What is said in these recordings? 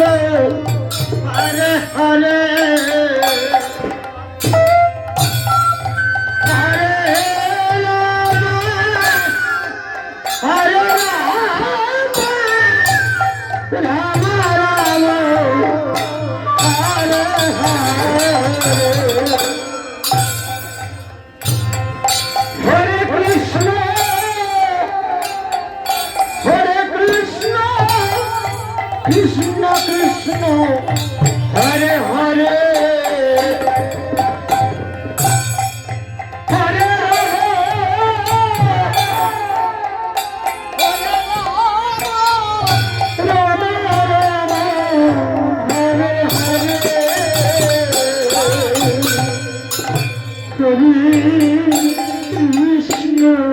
হলো Hare Hare Thank you.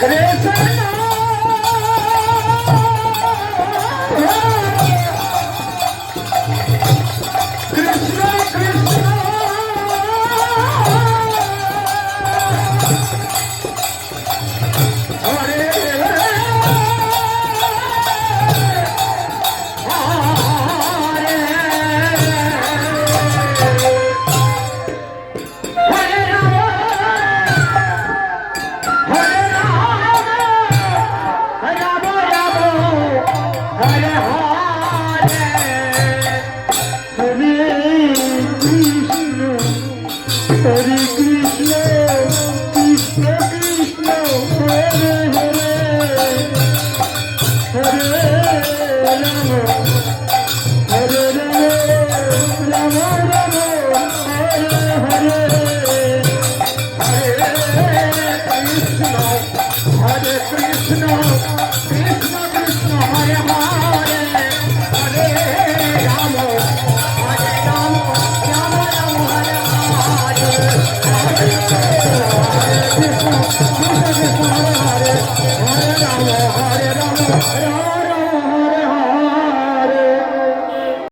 Krishna Krishna